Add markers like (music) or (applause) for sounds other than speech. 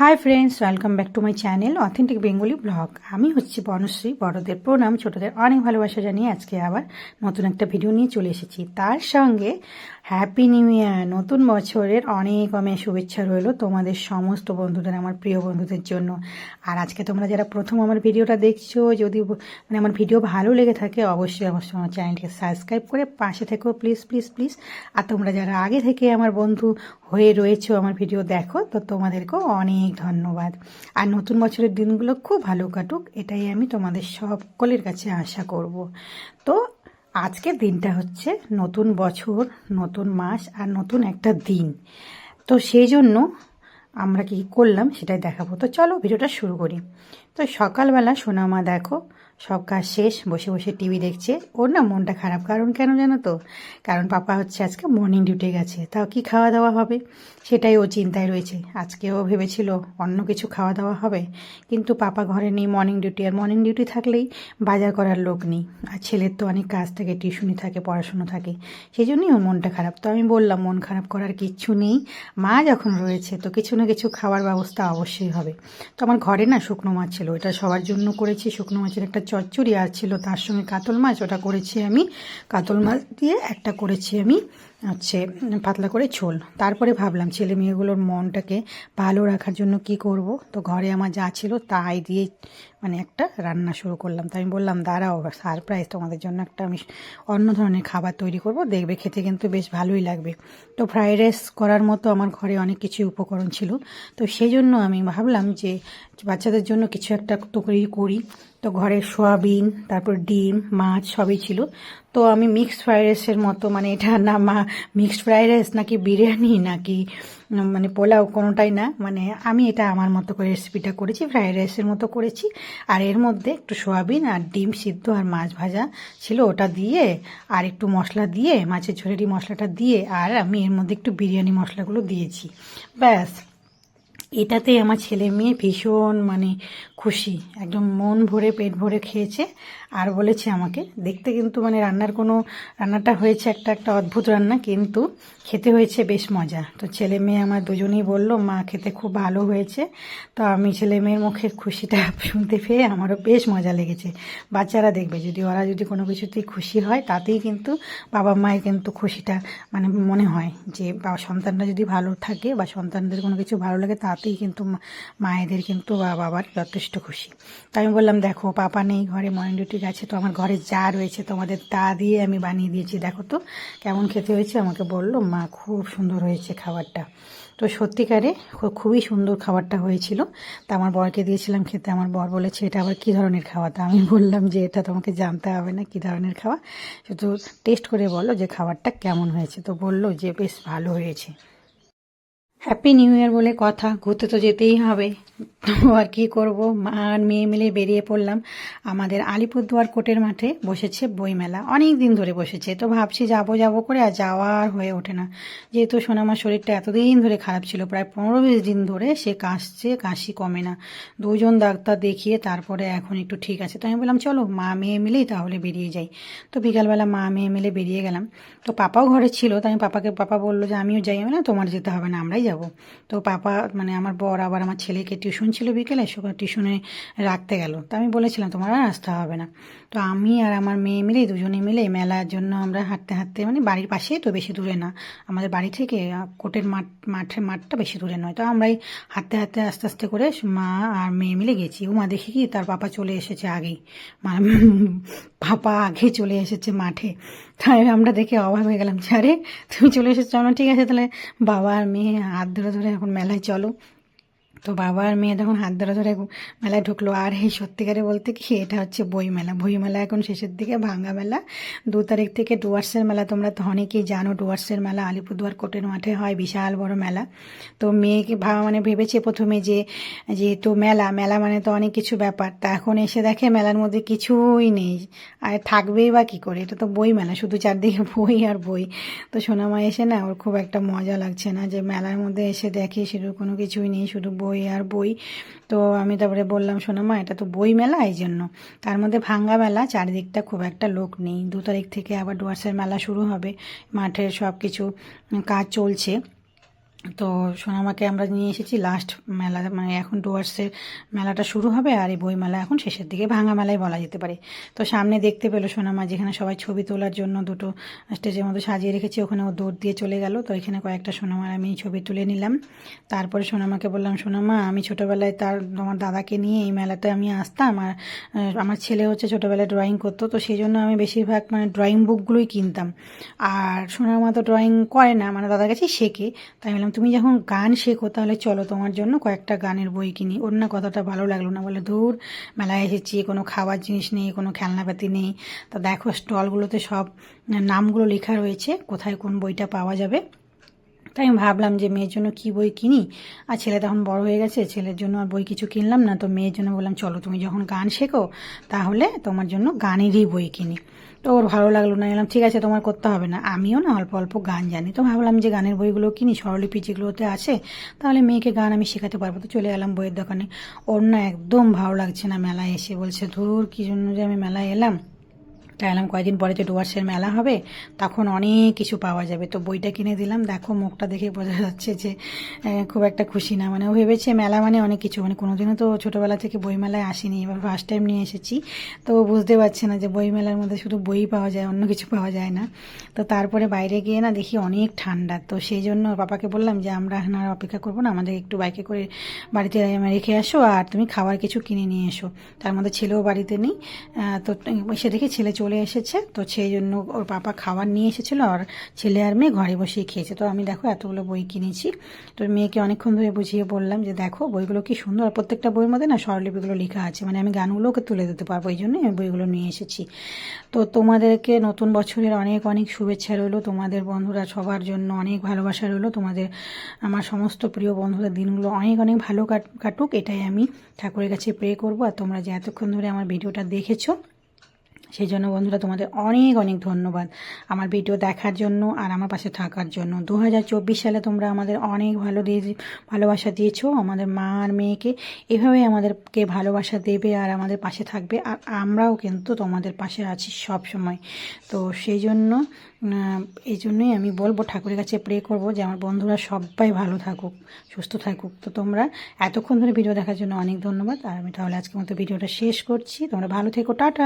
Hi friends welcome back to my channel authentic Bengali vlog আমি হচ্ছি বনশ্রী, বড়দের প্রণাম, ছোটদের অনেক ভালোবাসা জানিয়ে আজকে আবার নতুন একটা ভিডিও নিয়ে চলে এসেছি। তার সঙ্গে হ্যাপি নিউ ইয়ার নতুন বছরের অনেক অনেক শুভেচ্ছা রইল তোমাদের সমস্ত বন্ধুদের, আমার প্রিয় বন্ধুদের জন্য। আর আজকে তোমরা যারা প্রথম আমার ভিডিওটা দেখছ, যদি মানে আমার ভিডিও ভালো লেগে থাকে, অবশ্যই অবশ্যই আমার চ্যানেলটিকে সাবস্ক্রাইব করে পাশে থেকো প্লিজ প্লিজ প্লিজ আর তোমরা যারা আগে থেকে আমার বন্ধু হয়ে রয়েছো আমার ভিডিও দেখো, তো তোমাদেরকেও অনেক ধন্যবাদ। আর নতুন বছরের দিনগুলো খুব ভালো কাটুক, এটাই আমি তোমাদের সকলের কাছে আশা করব। তো আজকের দিনটা হচ্ছে নতুন বছর, নতুন মাস আর নতুন একটা দিন। তো সেই জন্য আমরা কি করলাম সেটাই দেখাবো। তো চলো ভিডিওটা শুরু করি। তো সকালবেলা সোনামা দেখো সব কাজ শেষ, বসে বসে টিভি দেখছে। ওর না মনটা খারাপ। কারণ কেন জানো তো? কারণ পাপা হচ্ছে আজকে মর্নিং ডিউটি গেছে। তাও কি খাওয়া দাওয়া হবে? সেটাই ও চিন্তায় রয়েছে। আজকে ও ভেবেছিল অন্য কিছু খাওয়া দাওয়া হবে। কিন্তু পাপা ঘরে নেই মর্নিং ডিউটি আর মর্নিং ডিউটি থাকলেই বাজার করার লোক নেই। আর ছেলের তো অনেক কাজ থাকে, টিউশনি থাকে, পড়াশুনো থাকে। সেই জন্যই ওর মনটা খারাপ। তো আমি বললাম, মন খারাপ করার কিচ্ছু নেই। মা যখন রয়েছে, তো কিছু না কিছু খাওয়ার ব্যবস্থা অবশ্যই হবে। তো আমার ঘরে না শুকনো মাছ ছিল। ওটা সবার জন্য করেছি। শুকনো মাছের একটা চচ্চড়ি আর ছিল তার সঙ্গে কাতল মাছ, ওটা করেছি আমি। কাতল মাছ দিয়ে একটা করেছি আমি, হচ্ছে, পাতলা করে ঝোল। তারপরে ভাবলাম ছেলে মেয়েগুলোর মনটাকে ভালো রাখার জন্য কি করব? তো ঘরে আমার যা ছিল তাই দিয়ে মানে একটা রান্না শুরু করলাম। তো আমি বললাম, দাঁড়াও সারপ্রাইজ তোমাদের জন্য একটা আমি অন্য ধরনের খাবার তৈরি করব। দেখবে খেতে কিন্তু বেশ ভালোই লাগবে। তো ফ্রাইড রাইস করার মতো আমার ঘরে অনেক কিছু উপকরণ ছিল। তো সেই জন্য আমি ভাবলাম যে বাচ্চাদের জন্য কিছু একটা তৈরি করি। তো ঘরে সোয়াবিন, তারপর ডিম, মাছ সবই ছিল। তো আমি মিক্সড ফ্রাইড রাইসের মতো মানে এটা না মা মিক্সড ফ্রাইড রাইস নাকি বিরিয়ানি নাকি মানে পোলাও কোনোটাই না মানে আমি এটা আমার মতো করে রেসিপিটা করেছি ফ্রাইড রাইসের মতো করেছি। আর এর মধ্যে একটু সোয়াবিন আর ডিম সিদ্ধ আর মাছ ভাজা ছিল, ওটা দিয়ে আর একটু মশলা দিয়ে, মাছের ঝোলেরই মশলাটা দিয়ে, আর আমি এর মধ্যে একটু বিরিয়ানি মশলাগুলো দিয়েছি। ব্যাস। এটাতে আমার ছেলে মেয়ে ভীষণ মানে খুশি। একদম মন ভরে, পেট ভরে খেয়েছে আর বলেছে আমাকে। দেখতে কিন্তু মানে রান্নার কোনো, রান্নাটা হয়েছে একটা একটা অদ্ভুত রান্না কিন্তু খেতে হয়েছে বেশ মজা। তো ছেলে মেয়ে আমার দুজনেই বলল, মা, খেতে খুব ভালো হয়েছে। তো আমি ছেলে মেয়ের মুখে খুশিটা (laughs) শুনতে পেয়ে আমারও বেশ মজা লেগেছে। বাচ্চারা দেখবে, যদি ওরা যদি কোনো কিছুতেই খুশি হয়, তাতেই কিন্তু বাবা মায়ের কিন্তু খুশিটা মানে মনে হয় যে সন্তানরা যদি ভালো থাকে বা সন্তানদের কোনো কিছু ভালো লাগে তাতেই কিন্তু মায়েদের কিন্তু বাবার যথেষ্ট খুশি। তো আমি বললাম, দেখো, পাপা নেই, ঘরে মর্নিং ডিউটি গেছে তো আমার ঘরে যা রয়েছে তোমাদের তা দিয়ে আমি বানিয়ে দিয়েছি। দেখো তো, কেমন খেতে হয়েছে আমাকে বলল, মা, খুব সুন্দর হয়েছে খাবারটা। তো সত্যিকারে খুবই সুন্দর খাবারটা হয়েছিল। তা আমার বরকে দিয়েছিলাম খেতে, আমার বর বলেছে, এটা আবার কী ধরনের খাওয়া তা আমি বললাম যে, এটা তোমাকে জানতে হবে না কী ধরনের খাওয়া শুধু টেস্ট করে বলো যে, খাবারটা কেমন হয়েছে? তো বলল যে, বেশ ভালো হয়েছে। হ্যাপি নিউ ইয়ার বলে কথা। ঘুরতে তো যেতেই হবে। আর কি করব? মা আর মেয়ে মিলে বেরিয়ে পড়লাম। আমাদের আলিপুরদুয়ার কোটের মাঠে বসেছে বইমেলা। অনেক দিন ধরে বসেছে। তো ভাবছি যাব যাব করে আর যাওয়া আর হয়ে ওঠে না। যেহেতু সোনামার শরীরটা এতদিন ধরে খারাপ ছিল, প্রায় পনেরো বিশ দিন ধরে সে কাশছে, কাশি কমে না। দুজন ডাক্তার দেখিয়ে তারপরে এখন একটু ঠিক আছে। তো আমি বললাম, চলো, মা, মেয়ে মিলেই তাহলে বেরিয়ে যাই। তো বিকালবেলা মা, মেয়ে মিলে বেরিয়ে গেলাম। তো পাপাও ঘরে ছিল। তো আমি পাপাকে, পাপা বলল যে, আমিও যাই না তোমার যেতে হবে না, আমরাই যাব। তো পাপা মানে আমার বর আবার আমার ছেলেকে টিউশন ছিল বিকেলে, সকাল টিউশনে রাখতে গেল। তো আমি বলেছিলাম, তোমার আর আসতে হবে না। তো আমি আর আমার মেয়ে মিলে দুজনে মিলে মেলার জন্য আমরা হাঁটতে হাঁটতে মানে বাড়ির পাশেই তো বেশি দূরে না, আমাদের বাড়ি থেকে কোটের মাঠ, মাঠের মাঠটা বেশি দূরে নয়। তো আমরাই হাঁটতে হাঁটতে, আস্তে আস্তে করে মা আর মেয়ে মিলে গেছি। ও মা দেখি কি তার পাপা চলে এসেছে আগেই। মা পাপা আগে চলে এসেছে মাঠে। তাই আমরা দেখে অবাক হয়ে গেলাম যে, আরে তুমি চলে এসেছ না ঠিক আছে তাহলে বাবা আর মেয়ে হাত ধরে ধরে এখন মেলায় চলো। তো বাবা আর মেয়ে তখন হাত ধরে ধরে মেলায় ঢুকলো। আর এই সত্যিকারে বলতে কি, এটা হচ্ছে বই মেলা। বই মেলা এখন শেষের দিকে, ভাঙ্গা মেলা। দু তারিখ থেকে ডুয়ার্সের মেলা, তোমরা তো অনেকেই জানো ডুয়ার্সের মেলা, আলিপুরদুয়ার কোটের মাঠে হয়, বিশাল বড় মেলা। তো মেয়েকে ভাবা মানে ভেবেছে প্রথমে যে, যেহেতু মেলা মেলা মানে তো অনেক কিছু ব্যাপার, তা এখন এসে দেখে মেলার মধ্যে কিছুই নেই। আর থাকবেই বা কী করে? এটা তো বই মেলা, শুধু চারদিকে বই আর বই। তো সোনামা এসে না, ওর খুব একটা মজা লাগছে না যে মেলার মধ্যে এসে দেখে সেরকম কোনো কিছুই নেই, শুধু বই আর বই। তো আমি তারপরে বললাম সোনামা এটা তো বই মেলা, এই জন্য। তার মধ্যে ভাঙ্গা মেলা, চারিদিকটা খুব একটা লোক নেই। দু তারিখ থেকে আবার ডুয়ার্সের মেলা শুরু হবে। মাঠের সব কিছু কাজ চলছে। তো সোনামাকে আমরা নিয়ে এসেছি লাস্ট মেলা মানে এখন ডুয়ার্সের মেলাটা শুরু হবে আর এই বই মেলা এখন শেষের দিকে ভাঙা মেলায় বলা যেতে পারে। তো সামনে দেখতে পেল সোনামা যেখানে সবাই ছবি তোলার জন্য দুটো স্টেজের মতো সাজিয়ে রেখেছি, ওখানে ও দৌড় দিয়ে চলে গেল। তো এখানে কয়েকটা সোনামার আমি ছবি তুলে নিলাম। তারপরে সোনামাকে বললাম, সোনামা, আমি ছোটোবেলায় তার, তোমার দাদাকে নিয়ে এই মেলাতে আমি আসতাম আর আমার ছেলে হচ্ছে ছোটোবেলায় ড্রয়িং করতো। তো সেই জন্য আমি বেশিরভাগ মানে ড্রয়িং বুকগুলোই কিনতাম। আর সোনামা তো ড্রয়িং করে না মানে দাদার কাছেই শেখে। তাই বললাম তুমি যখন গান শেখো, তাহলে চলো তোমার জন্য কয়েকটা গানের বই কিনি। ওর না কথাটা ভালো লাগল না, বলে, ধুর, মেলায় এসেছি, কোনো খাবার জিনিস নেই, কোনো খেলনাপাতি নেই। তা দেখো, স্টলগুলোতে সব নামগুলো লেখা রয়েছে, কোথায় কোন বইটা পাওয়া যাবে? তাই আমি ভাবলাম যে মেয়ের জন্য কি বই কিনি? আর ছেলে তখন বড় হয়ে গেছে, ছেলের জন্য আর বই কিছু কিনলাম না। তো মেয়ের জন্য বললাম, চলো তুমি যখন গান শেখো, তাহলে তোমার জন্য গানেরই বই কিনি। তো ওর ভালো লাগল না এলাম ঠিক আছে, তোমার করতে হবে না। আমিও না অল্প অল্প গান জানি। তো ভাবলাম যে গানের বইগুলো কিনি, স্বরলিপি যেগুলোতে আছে, তাহলে মেয়েকে গান আমি শেখাতে পারব। তো চলে গেলাম বইয়ের দোকানে। ওর না একদম ভালো লাগছে না মেলায় এসে। বলছে, ধুর, কি জন্য যে আমি মেলায় এলাম? তাই এলাম কয়েকদিন পরে যে ডুয়ার্সের মেলা হবে, তখন অনেক কিছু পাওয়া যাবে। তো বইটা কিনে দিলাম। দেখো, মুখটা দেখে বোঝা যাচ্ছে যে খুব একটা খুশি না। মানে ও ভেবেছে মেলা মানে অনেক কিছু। মানে কোনোদিনও তো ছোটোবেলা থেকে বই মেলায় আসিনি। এবার ফার্স্ট টাইম নিয়ে এসেছি। তো বুঝতে পারছে না যে বই মেলার মধ্যে শুধু বই পাওয়া যায়, অন্য কিছু পাওয়া যায় না। তো তারপরে বাইরে গিয়ে না দেখি অনেক ঠান্ডা। তো সেই জন্য পাপাকে বললাম যে, আমরা আর অপেক্ষা করব না। আমাদের একটু বাইকে করে বাড়িতে রেখে আসো। আর তুমি খাবার কিছু কিনে নিয়ে এসো। তার মধ্যে ছেলেও বাড়িতে নেই। তো সে দেখে ছেলে চলে এসেছে। তো সেই জন্য ওর পাপা খাবার নিয়ে এসেছিল আর ছেলে আর মেয়ে ঘরে বসেই খেয়েছে। তো আমি দেখো এতগুলো বই কিনেছি। তো মেয়েকে অনেকক্ষণ ধরে বুঝিয়ে বললাম যে, দেখো, বইগুলো কি সুন্দর? প্রত্যেকটা বইয়ের মধ্যে না স্বরলিপিগুলো লেখা আছে। মানে আমি গানগুলোকে তুলে দিতে পারব, এই জন্যই আমি বইগুলো নিয়ে এসেছি। তো তোমাদেরকে নতুন বছরের অনেক অনেক শুভেচ্ছা রইল। তোমাদের বন্ধুরা সবার জন্য অনেক ভালোবাসা রইল। তোমাদের, আমার সমস্ত প্রিয় বন্ধুদের দিনগুলো অনেক অনেক ভালো কাট- কাটুক, এটাই আমি ঠাকুরের কাছে প্রে করব। আর তোমরা যে এতক্ষণ ধরে আমার ভিডিওটা দেখেছ সেই জন্য বন্ধুরা তোমাদের অনেক অনেক ধন্যবাদ আমার ভিডিও দেখার জন্য আর আমার পাশে থাকার জন্য। দু হাজার চব্বিশ সালে তোমরা আমাদের অনেক ভালো দিয়ে, ভালোবাসা দিয়েছ। আমাদের মা আর মেয়েকে এভাবেই আমাদেরকে ভালোবাসা দেবে আর আমাদের পাশে থাকবে আর আমরাও কিন্তু তোমাদের পাশে আছি সব সময় তো সেই জন্য এই জন্যই আমি বলব, ঠাকুরের কাছে প্রে করব যে আমার বন্ধুরা সবাই ভালো থাকুক, সুস্থ থাকুক। তো তোমরা এতক্ষণ ধরে ভিডিও দেখার জন্য অনেক ধন্যবাদ। আর আমি তাহলে আজকের মতো ভিডিওটা শেষ করছি। তোমরা ভালো থেকো, টাটা।